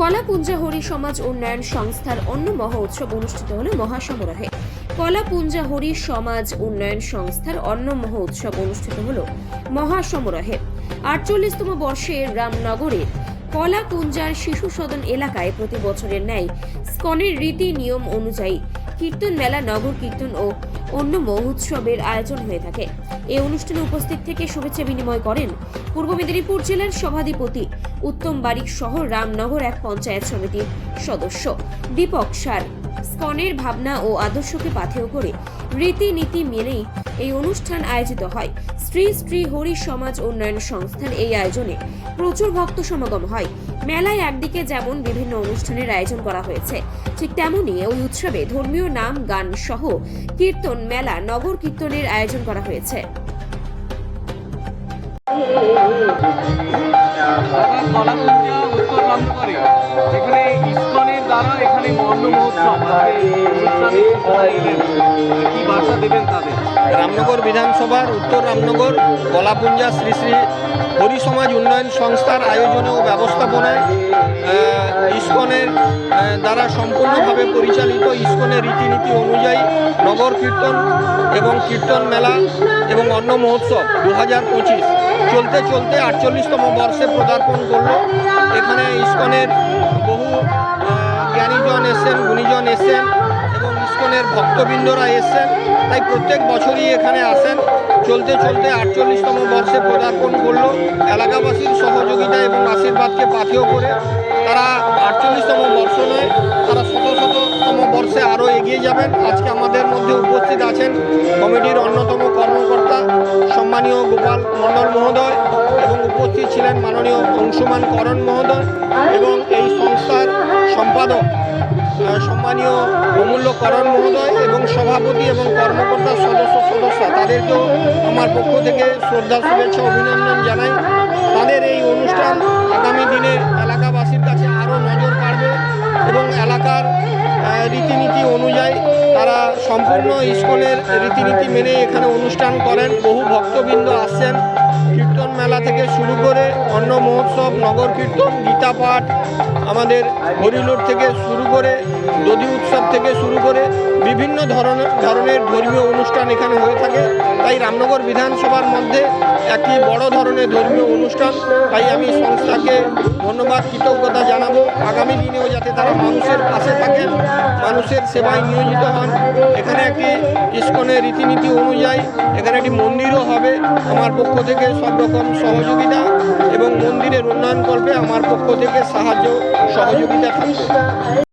কলাপুঞ্জা হরি সমাজ উন্নয়ন সংস্থার অন্য মহা উৎসব অনুষ্ঠিত হল মহাসমারোহে। কলাপুঞ্জা হরি সমাজ উন্নয়ন সংস্থার অন্য মহা উৎসব অনুষ্ঠিত হল মহাসমারোহে। আটচল্লিশতম বর্ষে রামনগরের কলাকুঞ্জার শিশু সদন এলাকায় প্রতি বছরের ন্যায় স্কনের রীতি নিয়ম অনুযায়ী কীর্তন মেলা, নগর কীর্তন ও অন্য মহোৎসবের আয়োজন হয়ে থাকে। এই অনুষ্ঠানে উপস্থিত থেকে শুভেচ্ছা বিনিময় করেন পূর্ব মেদিনীপুর জেলার সভাধিপতি উত্তম বারিক সহ রামনগর এক পঞ্চায়েত সমিতির সদস্য দীপক সার। স্কনের ভাবনা ও আদর্শকে পাথেয় করে রীতিনীতি মেনেই এই অনুষ্ঠান আয়োজিত হয়। শ্রী শ্রী হরি সমাজ উন্নয়ন সংস্থার এই আয়োজনে প্রচুর ভক্ত সমাগম হয়। মেলায় একদিকে যেমন বিভিন্ন অনুষ্ঠানের আয়োজন করা হয়েছে, ঠিক তেমনি ওই উৎসবে ধর্মীয় নাম, গান সহ কীর্তন মেলা, নগর কীর্তনের আয়োজন করা হয়েছে। আবার কি বার্তা দেবেন তাদের রামনগর বিধানসভার উত্তর রামনগর, কলাপুঞ্জা শ্রী শ্রী হরি সমাজ উন্নয়ন সংস্থার আয়োজনে ও ব্যবস্থাপনায় ইস্কনের দ্বারা সম্পূর্ণভাবে পরিচালিত ইস্কনের রীতিনীতি অনুযায়ী নগর কীর্তন এবং কীর্তন মেলা এবং অন্ন মহোৎসব দু হাজার পঁচিশ চলতে চলতে আটচল্লিশতম বর্ষে পদার্পণ করল। এখানে ইস্কনের ইস্কনের ভক্তবৃন্দরা এসছেন। তাই প্রত্যেক বছরই এখানে আসেন। চলতে চলতে আটচল্লিশতম বর্ষে পদার্পণ করল এলাকাবাসীর সহযোগিতা এবং আশীর্বাদকে পাথেয় করে। তারা আটচল্লিশতম বর্ষ নয়, তারা শত শততম বর্ষে আরও এগিয়ে যাবেন। আজকে আমাদের মধ্যে উপস্থিত আছেন কমিটির অন্যতম কর্মকর্তা সম্মানীয় গোপাল মণ্ডল মহোদয় এবং উপস্থিত ছিলেন মাননীয় অংশুমান করণ মহোদয় এবং এই সংস্থার সম্পাদক সম্মানীয় অমূল্য করণ মহোদয় এবং সভাপতি এবং কর্মকর্তা সদস্য সদস্য, তাদেরকেও আমার পক্ষ থেকে শ্রদ্ধা শুভেচ্ছা, অভিনন্দন জানাই। তাদের এই অনুষ্ঠান আগামী দিনে এলাকাবাসীর কাছে আরও নজর কাড়বে এবং এলাকার রীতিনীতি অনুযায়ী তারা সম্পূর্ণ ইস্কনের রীতিনীতি মেনে এখানে অনুষ্ঠান করেন। বহু ভক্তবৃন্দ আসছেন মহোৎসব নগর কীর্তন, গীতা পাঠ আমাদের হরিলোড থেকে শুরু করে দধি উৎসব থেকে শুরু করে বিভিন্ন ধরনের ধরনের ধর্মীয় অনুষ্ঠান এখানে হয়ে থাকে। তাই রামনগর বিধানসভার মধ্যে একটি বড় ধরনের ধর্মীয় অনুষ্ঠান। তাই আমি সংস্থাকে ধন্যবাদ, কৃতজ্ঞতা জানাব। আগামী দিনেও যাতে তারা মানুষের পাশে থাকেন, মানুষের সেবায় নিয়োজিত হন। এখানে একটি ইস্কনের রীতিনীতি অনুযায়ী এখানে একটি মন্দিরও হবে আমার পক্ষ থেকে সব রকম সহযোগিতা এবং মন্দিরের উন্নয়ন করবে আমার পক্ষ থেকে সাহায্য সহযোগিতা থাকবে।